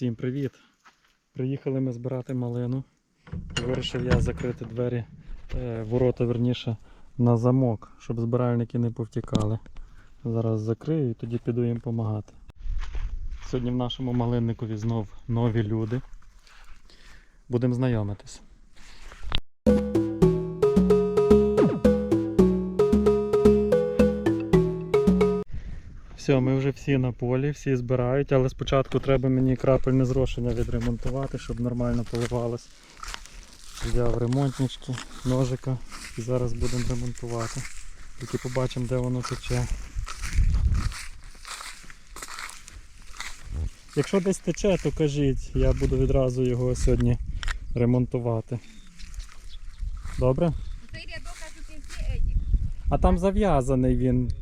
Всім привіт! Приїхали ми збирати малину. Вирішив я закрити двері, е, ворота верніше, на замок, щоб збиральники не повтікали. Зараз закрию і тоді піду їм допомагати. Сьогодні в нашому малинникові знов нові люди. Будемо знайомитись. Все, ми вже всі на полі, всі збирають, але спочатку треба мені крапельне зрошення відремонтувати, щоб нормально поливалось. Взяв ремонтнички, ножика і зараз будемо ремонтувати. Тільки побачимо, де воно тече. Якщо десь тече, то кажіть, я буду відразу його сьогодні ремонтувати. Добре? А там зав'язаний він.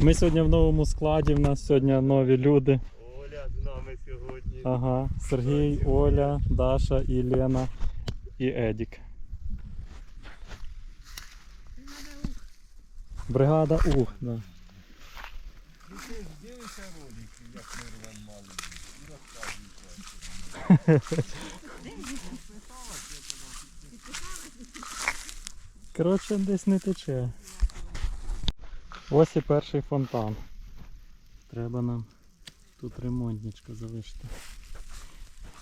Ми сьогодні в новому складі, в нас сьогодні нові люди. Оля з нами сьогодні. Ага, Сергій, Оля, Даша і Лена і Едік. Бригада Ух. Да. Дивишся ролики, як ми рвемо мали. І розказуєш. Коротше, десь не тече. Ось і перший фонтан. Треба нам тут ремонтничка залишити.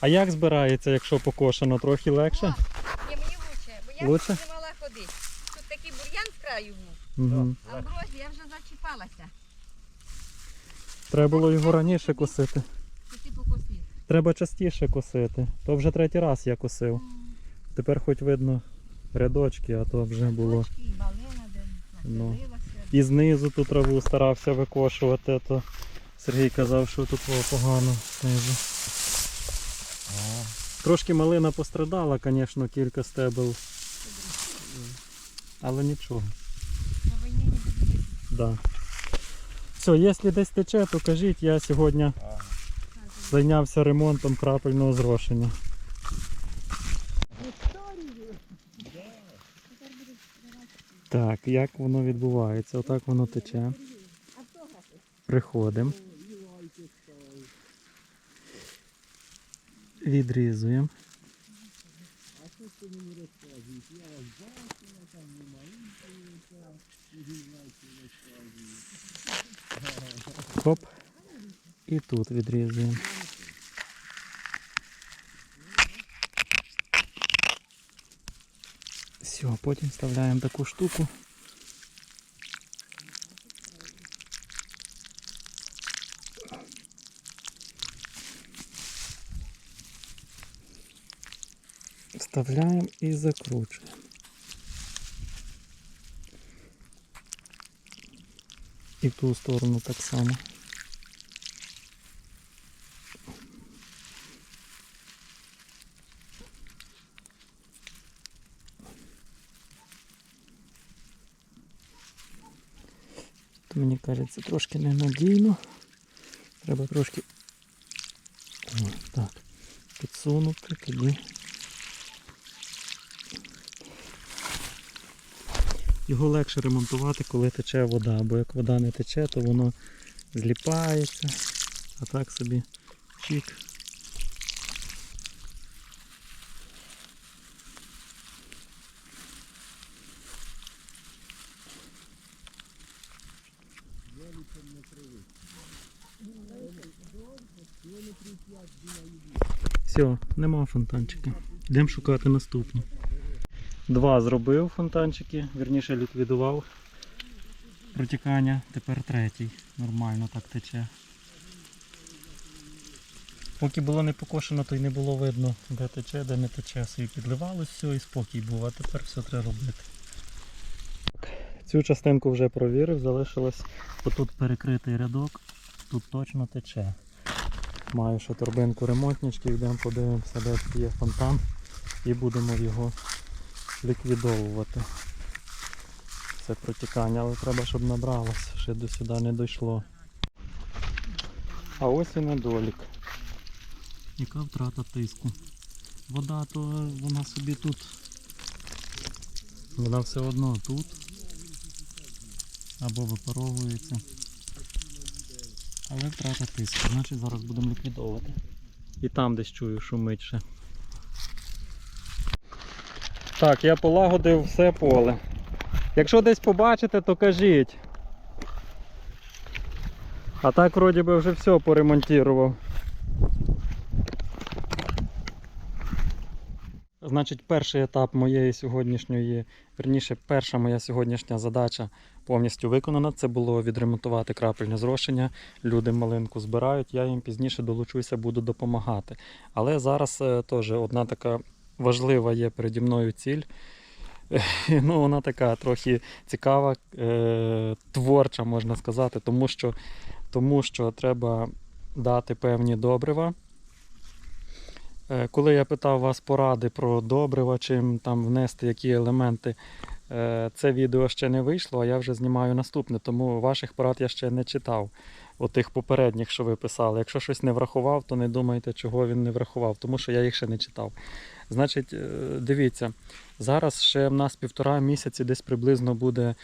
А як збирається, якщо покошено? Трохи легше? Ні, мені лучше, бо я Лучше? не мала ходити. Тут такий бур'ян з краю був. Угу. Амброзія, я вже зачіпалася. Треба було його раніше косити. Це ти покосив. Треба частіше косити. То вже третій раз я косив. Тепер хоч видно рядочки, а то вже було. І малина, де Ну. І знизу ту траву старався викошувати, а то Сергій казав, що тут було погано знизу. Трошки малина пострадала, звісно, кілька стебел. Але нічого. На війні не буде. Да. Все, якщо десь тече, то кажіть, я сьогодні зайнявся ремонтом крапельного зрошення. Так, як воно відбувається? Отак воно тече. Приходимо. Відрізуємо. Хоп. І тут відрізуємо. Все, потім вставляємо таку штуку. Вставляємо і закручуємо. І в ту сторону так само. То мені кажеться трошки ненадійно. Треба трошки О, так, підсунути тоді. Його легше ремонтувати, коли тече вода, бо як вода не тече, то воно зліпається, а так собі чик. Нема фонтанчика. Йдемо шукати наступні. Два зробив фонтанчики, вірніше ліквідував протікання, тепер третій. Нормально так тече. Поки було не покошено, то й не було видно, де тече, де не тече. Собі підливалось все і спокій був, а тепер все треба робити. Цю частинку вже провірив, залишилось отут перекритий рядок, тут точно тече. Маю ще торбинку ремонтнички, йдемо подивимося, де є фонтан і будемо його ліквідовувати. Це протікання, але треба, щоб набралось, ще до сюди не дійшло. А ось і недолік. Яка втрата тиску? Вода, то вона собі тут Вона все одно тут. Або випаровується. Але втрата тиску, значить зараз будемо ліквідовувати. І там десь чую шумить ще. Так, я полагодив все поле. Якщо десь побачите, то кажіть. А так вроді би вже все поремонтував. Значить, перший етап моєї сьогоднішньої, верніше, перша моя сьогоднішня задача повністю виконана. Це було відремонтувати крапельне зрошення. Люди малинку збирають, я їм пізніше долучуся, буду допомагати. Але зараз е, теж одна така важлива є переді мною ціль. Ну, вона така трохи цікава, е, творча, можна сказати, тому що, тому що треба дати певні добрива. Е, Коли я питав вас поради про добрива, чим там внести які елементи, е, це відео ще не вийшло, а я вже знімаю наступне, тому ваших порад я ще не читав. Отих попередніх, що ви писали. Якщо щось не врахував, то не думайте, чого він не врахував, тому що я їх ще не читав. Значить, е, дивіться, зараз ще в нас півтора місяці десь приблизно буде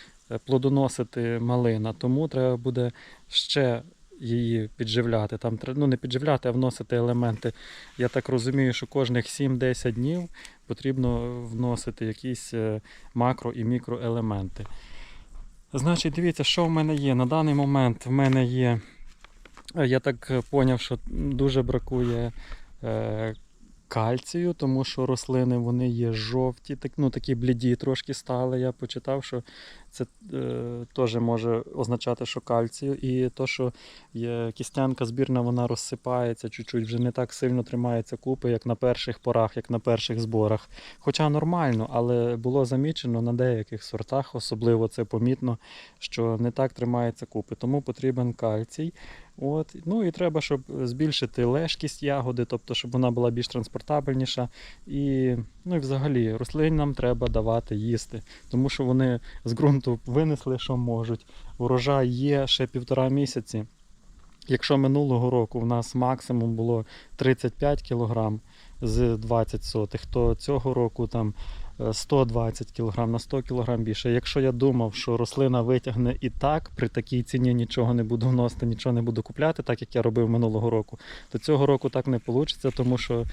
плодоносити малина, тому треба буде ще її підживляти. Там ну не підживляти, а вносити елементи. Я так розумію, що кожних 7-10 днів потрібно вносити якісь е, макро і мікроелементи. Значить, дивіться, що в мене є. На даний момент в мене є. е, Я так поняв, що дуже бракує е, кальцію, тому що рослини вони є жовті, так, ну, такі бліді трошки стали. Я почитав, що це е, теж може означати, що кальцію. І то, що є кістянка збірна, вона розсипається чуть-чуть, вже не так сильно тримається купи, як на перших порах, як на перших зборах. Хоча нормально, але було замічено на деяких сортах, особливо це помітно, що не так тримається купи. Тому потрібен кальцій. От. Ну і треба, щоб збільшити лежкість ягоди, тобто, щоб вона була більш транспортабельніша. І, ну і взагалі рослинам треба давати їсти, тому що вони з ґрунту винесли, що можуть. Урожай є ще півтора місяці. Якщо минулого року в нас максимум було 35 кг з 20 сотих, то цього року там 120 кг на 100 кг більше. Якщо я думав, що рослина витягне і так, при такій ціні нічого не буду вносити, нічого не буду купляти, так як я робив минулого року, то цього року так не вийде, тому що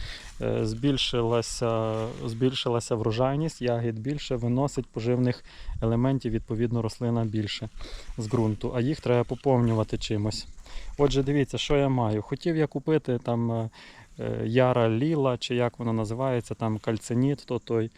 е, збільшилася, збільшилася врожайність, ягід більше, виносить поживних елементів, відповідно, рослина більше з ґрунту, а їх треба поповнювати чимось. Отже, дивіться, що я маю. Хотів я купити там е, е, Яра Ліла, чи як воно називається, там кальциніт, то той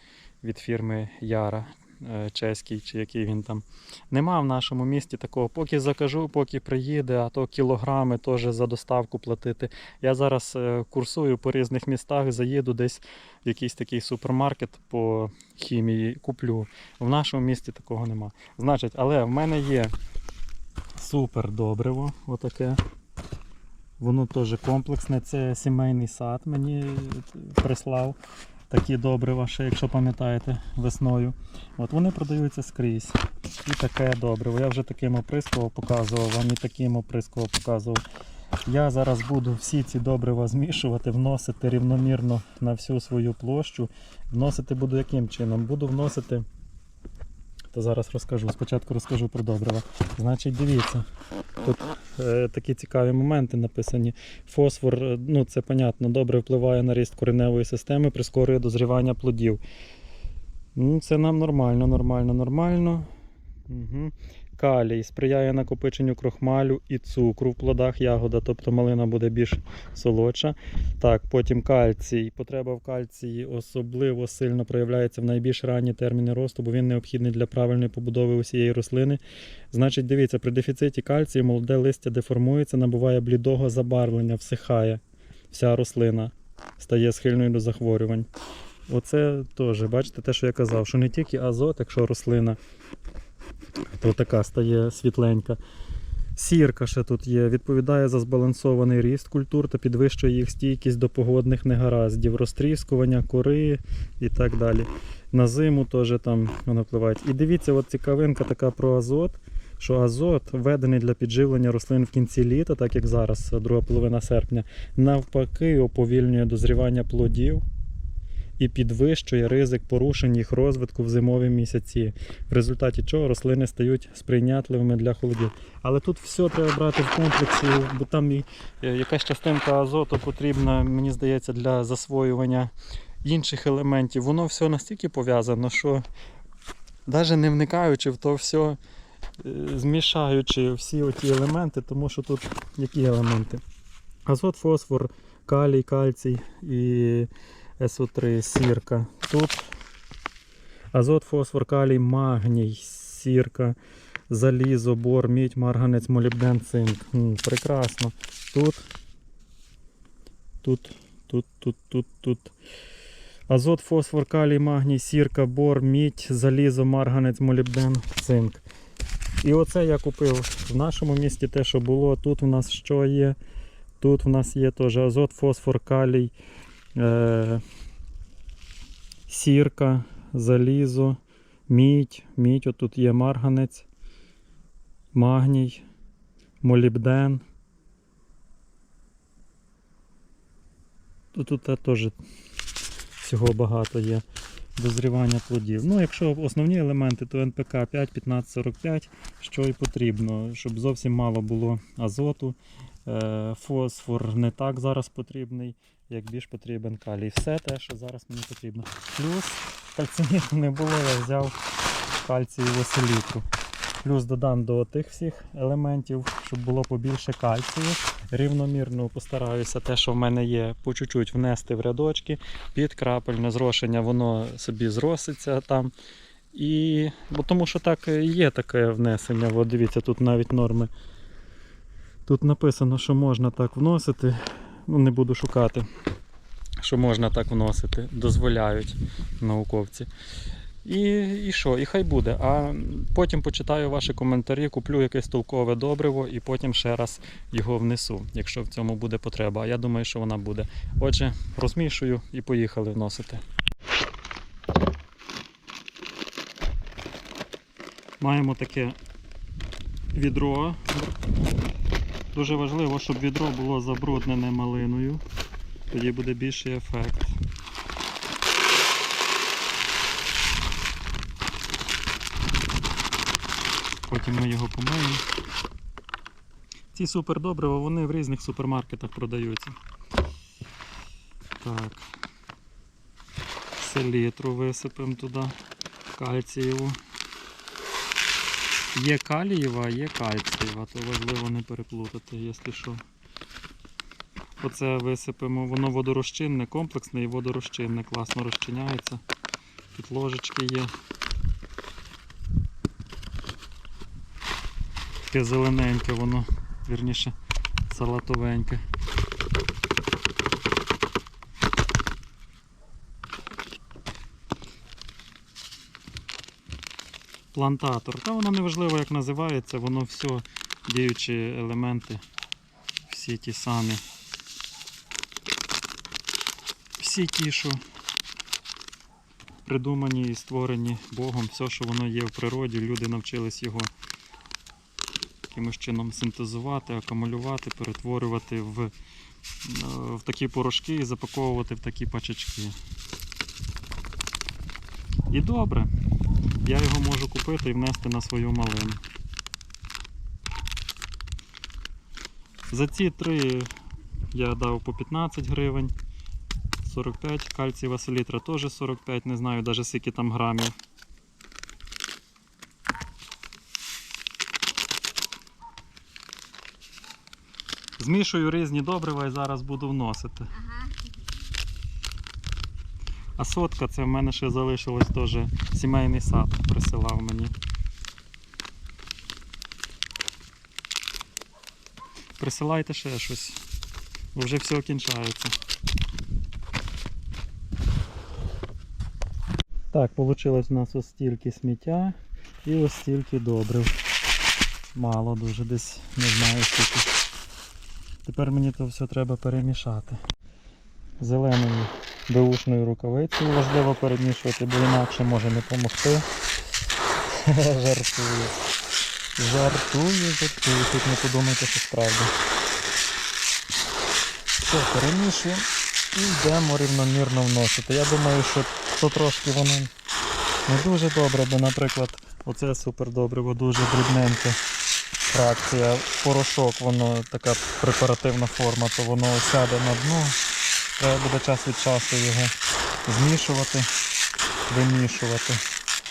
від фірми Яра е, чеський, чи який він там. Нема в нашому місті такого. Поки закажу, поки приїде, а то кілограми теж за доставку платити. Я зараз е, курсую по різних містах, заїду десь в якийсь такий супермаркет по хімії, куплю. В нашому місті такого нема. Значить, але в мене є супер добриво, отаке. Воно теж комплексне, це сімейний сад мені прислав. Такі добрива, ще, якщо пам'ятаєте, весною. От вони продаються скрізь. І таке добриво. Я вже таким оприскував, показував вам і таким оприскував, показував. Я зараз буду всі ці добрива змішувати, вносити рівномірно на всю свою площу. Вносити буду яким чином? Буду вносити. То зараз розкажу. Спочатку розкажу про добрива. Значить, дивіться, тут е, такі цікаві моменти написані. Фосфор, е, ну це понятно, добре впливає на ріст кореневої системи, прискорює дозрівання плодів. Ну, це нам нормально, нормально, нормально. Угу. Калій сприяє накопиченню крохмалю і цукру в плодах ягода, тобто малина буде більш солодша. Так, потім кальцій. Потреба в кальції особливо сильно проявляється в найбільш ранні терміни росту, бо він необхідний для правильної побудови усієї рослини. Значить, дивіться, при дефіциті кальцію молоде листя деформується, набуває блідого забарвлення, всихає вся рослина, стає схильною до захворювань. Оце теж, бачите, те, що я казав, що не тільки азот, якщо рослина, то така стає світленька. Сірка ще тут є, відповідає за збалансований ріст культур та підвищує їх стійкість до погодних негараздів, розтріскування, кори і так далі. На зиму теж там воно впливає. І дивіться, от цікавинка така про азот, що азот введений для підживлення рослин в кінці літа, так як зараз, друга половина серпня, навпаки, уповільнює дозрівання плодів і підвищує ризик порушень їх розвитку в зимові місяці, в результаті чого рослини стають сприйнятливими для холодів. Але тут все треба брати в комплексі, бо там е, якась частинка азоту потрібна, мені здається, для засвоювання інших елементів. Воно все настільки пов'язано, що навіть не вникаючи в то все, е, змішаючи всі оті елементи, тому що тут які елементи? Азот, фосфор, калій, кальцій і СО3, сірка. Тут азот, фосфор, калій, магній, сірка, залізо, бор, мідь, марганець, молібден, цинк. Прекрасно. Тут, тут, тут, тут, тут, тут. Азот, фосфор, калій, магній, сірка, бор, мідь, залізо, марганець, молібден, цинк. І оце я купив в нашому місті те, що було. Тут у нас що є? Тут в нас є теж азот, фосфор, калій, е- сірка, залізо, мідь. Мідь, отут є марганець, магній, молібден. Тут, теж всього багато є дозрівання плодів. Ну, якщо основні елементи, то НПК 5, 15, 45, що і потрібно, щоб зовсім мало було азоту. Е, Фосфор не так зараз потрібний, як більш потрібен калій. Все те, що зараз мені потрібно. Плюс кальциніту не було, я взяв кальцієву селітру. Плюс додам до тих всіх елементів, щоб було побільше кальцію. Рівномірно постараюся те, що в мене є, по чуть-чуть внести в рядочки. Під крапельне зрошення воно собі зроситься там. І... Бо тому що так є таке внесення. От дивіться, тут навіть норми. Тут написано, що можна так вносити. Ну, не буду шукати, що можна так вносити. Дозволяють науковці. І, і що? І хай буде. А потім почитаю ваші коментарі, куплю якесь толкове добриво і потім ще раз його внесу, якщо в цьому буде потреба. А я думаю, що вона буде. Отже, розмішую і поїхали вносити. Маємо таке відро. Дуже важливо, щоб відро було забруднене малиною. Тоді буде більший ефект. Потім ми його помиємо. Ці супердобрива, вони в різних супермаркетах продаються. Так. Селітру висипемо туди, кальцієву. Є калієва, а є кальцієва, то важливо не переплутати, якщо що. Оце висипемо, воно водорозчинне, комплексне і водорозчинне, класно розчиняється. Тут є. Таке зелененьке воно, вірніше, салатовеньке. Плантатор. Та воно не важливо як називається, воно все діючі елементи, всі ті самі. Всі ті, що придумані і створені Богом, все, що воно є в природі, люди навчились його якимось чином синтезувати, акумулювати, перетворювати в, е, в такі порошки і запаковувати в такі пачечки. І добре, я його можу купити і внести на свою малину. За ці три я дав по 15 гривень. 45, кальцієва селітра теж 45, не знаю навіть скільки там грамів. Змішую різні добрива і зараз буду вносити. Ага. А сотка це в мене ще залишилось теж сімейний сад присилав мені. Присилайте ще щось, бо вже все кінчається. Так, вийшло у нас ось стільки сміття і ось стільки добрив. Мало дуже десь, не знаю скільки. Тепер мені то все треба перемішати. Зеленою беушною рукавицею важливо перемішувати, бо інакше може не допомогти. Жартую. Жартую, жартую. Тут не подумайте, що справді. Все, перемішуємо. І йдемо рівномірно вносити. Я думаю, що то трошки воно не дуже добре, бо, наприклад, оце супер добре, бо дуже дрібненьке фракція. Порошок, воно така препаративна форма, то воно сяде на дно. Треба буде час від часу його змішувати, вимішувати.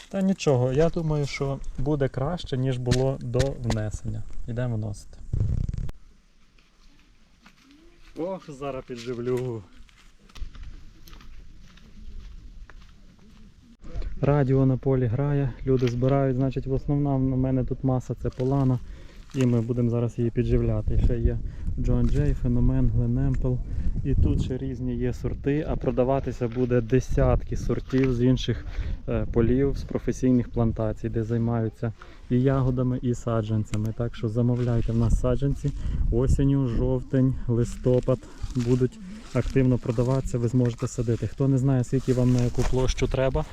Та нічого, я думаю, що буде краще, ніж було до внесення. Йдемо вносити. Ох, зараз підживлю. Радіо на полі грає, люди збирають, значить в основному на мене тут маса це полана. І ми будемо зараз її підживляти. Ще є Джон Джей, Феномен, Гленемпл. І тут ще різні є сорти, а продаватися буде десятки сортів з інших е, полів, з професійних плантацій, де займаються і ягодами, і саджанцями. Так що замовляйте в нас саджанці. Осінню, жовтень, листопад будуть активно продаватися, ви зможете садити. Хто не знає, скільки вам на яку площу треба,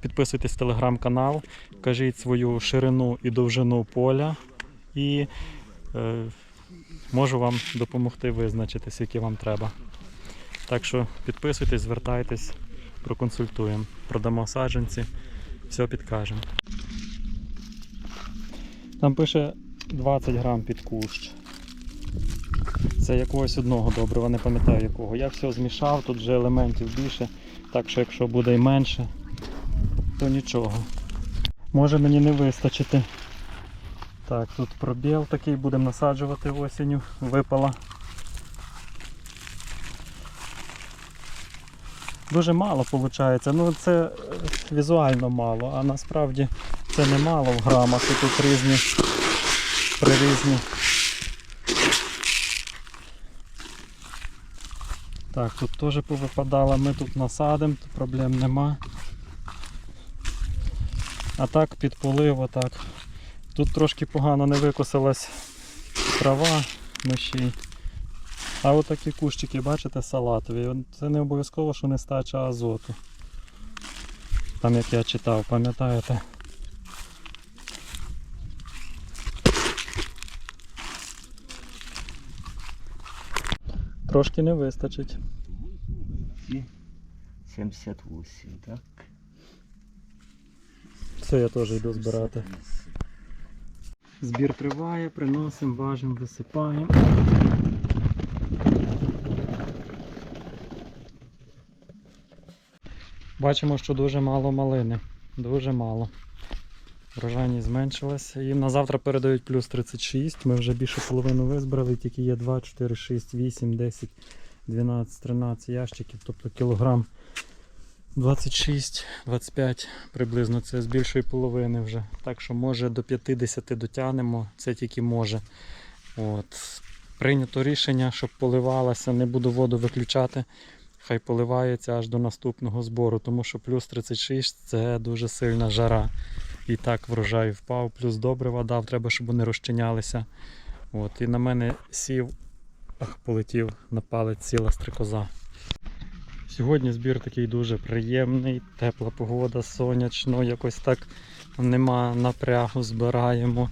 підписуйтесь в телеграм-канал, кажіть свою ширину і довжину поля і е, можу вам допомогти визначити, скільки вам треба. Так що підписуйтесь, звертайтесь, проконсультуємо. Продамо саджанці, все підкажемо. Там пише 20 грам під кущ. Це якогось одного добрива, не пам'ятаю якого. Я все змішав, тут вже елементів більше, так що якщо буде і менше, то нічого. Може мені не вистачити. Так, тут пробіл такий будемо насаджувати осінню, випала. Дуже мало виходить. Ну це е, візуально мало, а насправді це не мало в грамах. І тут різні прирізні. Так, тут теж повипадало, ми тут насадимо, проблем нема. А так під полив, отак. Тут трошки погано не викосилась трава мощій. А от такі кущики, бачите, салатові. Це не обов'язково, що нестача азоту. Там як я читав, пам'ятаєте? Трошки не вистачить. 78, так? Все, я теж йду збирати. Збір триває, приносимо, важимо, висипаємо. Бачимо, що дуже мало малини. Дуже мало. Врожайність зменшилася. Їм на завтра передають плюс 36. Ми вже більше половину визбрали, тільки є 2, 4, 6, 8, 10, 12, 13 ящиків, тобто кілограм 26-25 приблизно це з більшої половини вже. Так що може до 50 дотягнемо, це тільки може. От. Прийнято рішення, щоб поливалася, не буду воду виключати. Хай поливається аж до наступного збору, тому що плюс 36 це дуже сильна жара. І так врожай впав, плюс добрива дав, треба, щоб вони розчинялися. От. І на мене сів, ах, полетів на палець ціла стрикоза. Сьогодні збір такий дуже приємний, тепла погода, сонячно, якось так нема напрягу, збираємо.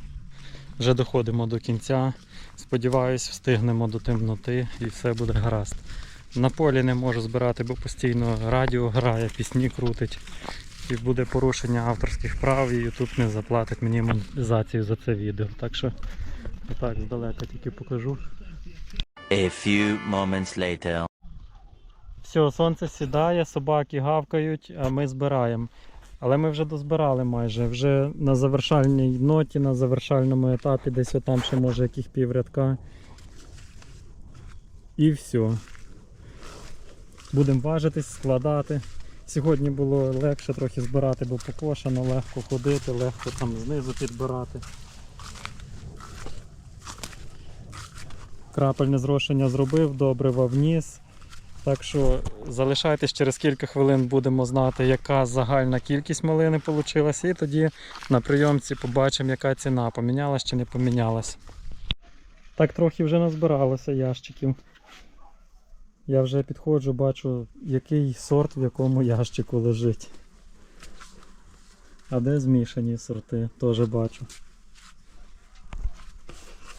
Вже доходимо до кінця. Сподіваюсь, встигнемо до темноти і все буде гаразд. На полі не можу збирати, бо постійно радіо грає, пісні крутить. І буде порушення авторських прав, і YouTube не заплатить мені монетизацію за це відео. Так що отак здалека тільки покажу. A few moments later. Все, сонце сідає, собаки гавкають, а ми збираємо. Але ми вже дозбирали майже. Вже на завершальній ноті, на завершальному етапі, десь отам ще може яких піврядка. І все. Будемо важитись, складати. Сьогодні було легше трохи збирати, бо покошено, легко ходити, легко там знизу підбирати. Крапельне зрошення зробив, добрива вніс. Так що залишайтесь через кілька хвилин будемо знати, яка загальна кількість малини вийшла. І тоді на прийомці побачимо, яка ціна помінялась чи не помінялась. Так трохи вже назбиралося ящиків. Я вже підходжу, бачу, який сорт в якому ящику лежить. А де змішані сорти, теж бачу.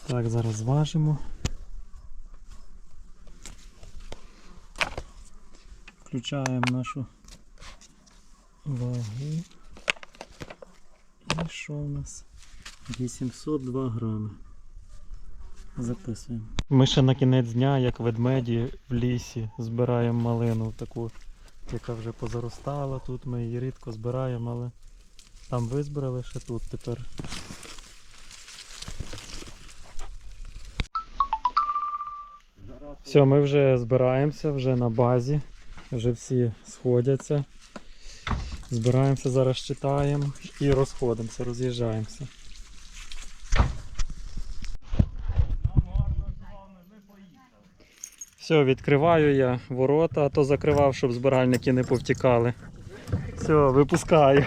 Так, зараз зважимо. Включаємо нашу вагу. І що у нас? 802 грами. Записуємо. Ми ще на кінець дня, як ведмеді в лісі, збираємо малину таку, яка вже позаростала. Тут ми її рідко збираємо, але там визбирали ще тут тепер. Все, ми вже збираємося, вже на базі, вже всі сходяться. Збираємося, зараз читаємо і розходимося, роз'їжджаємося. Все, відкриваю я ворота, а то закривав, щоб збиральники не повтікали. Все, випускаю.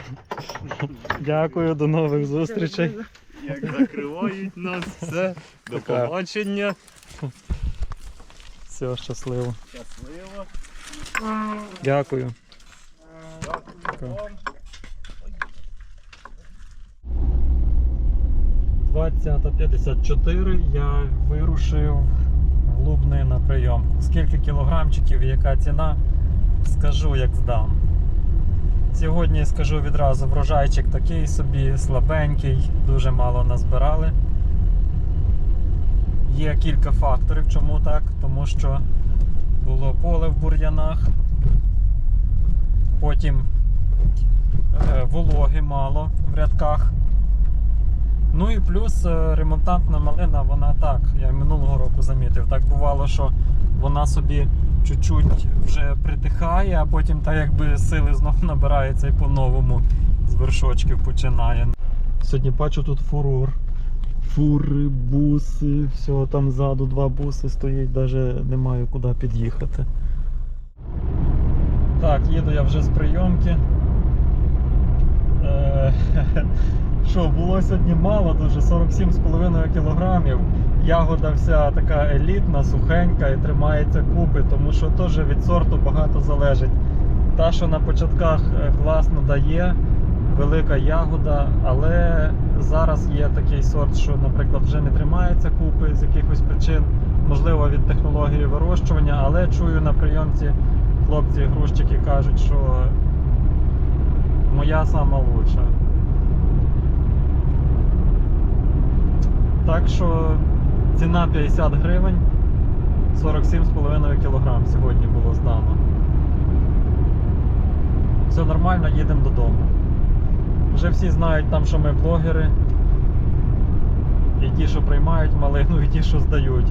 Дякую, до нових зустрічей. Як закривають нас, все. До побачення. Все, щасливо. Щасливо. Дякую. Дякую вам. 20.54 я вирушив в Лубни на прийом. Скільки кілограмчиків і яка ціна, скажу як здам. Сьогодні скажу відразу, врожайчик такий собі слабенький, дуже мало назбирали. Є кілька факторів, чому так, тому що було поле в бур'янах, потім е, вологи мало в рядках. Ну і плюс е, ремонтантна малина, вона так, я минулого року замітив. Так бувало, що вона собі чуть-чуть вже притихає, а потім так якби сили знову набирається і по-новому з вершочків починає. Сьогодні бачу тут фурор. Фури, буси, все, там ззаду два буси стоїть, навіть не маю куди під'їхати. Так, їду я вже з прийомки. Е, Що, було сьогодні мало, дуже 47,5 кілограмів. Ягода вся така елітна, сухенька і тримається купи, тому що теж від сорту багато залежить. Та, що на початках е, класно дає, велика ягода, але зараз є такий сорт, що, наприклад, вже не тримається купи з якихось причин, можливо, від технології вирощування, але чую на прийомці хлопці-грузчики кажуть, що моя сама лучша. Так що ціна 50 гривень, 47,5 кг сьогодні було здано. Все нормально, їдемо додому. Вже всі знають там, що ми блогери. І ті, що приймають малину, і ті, що здають.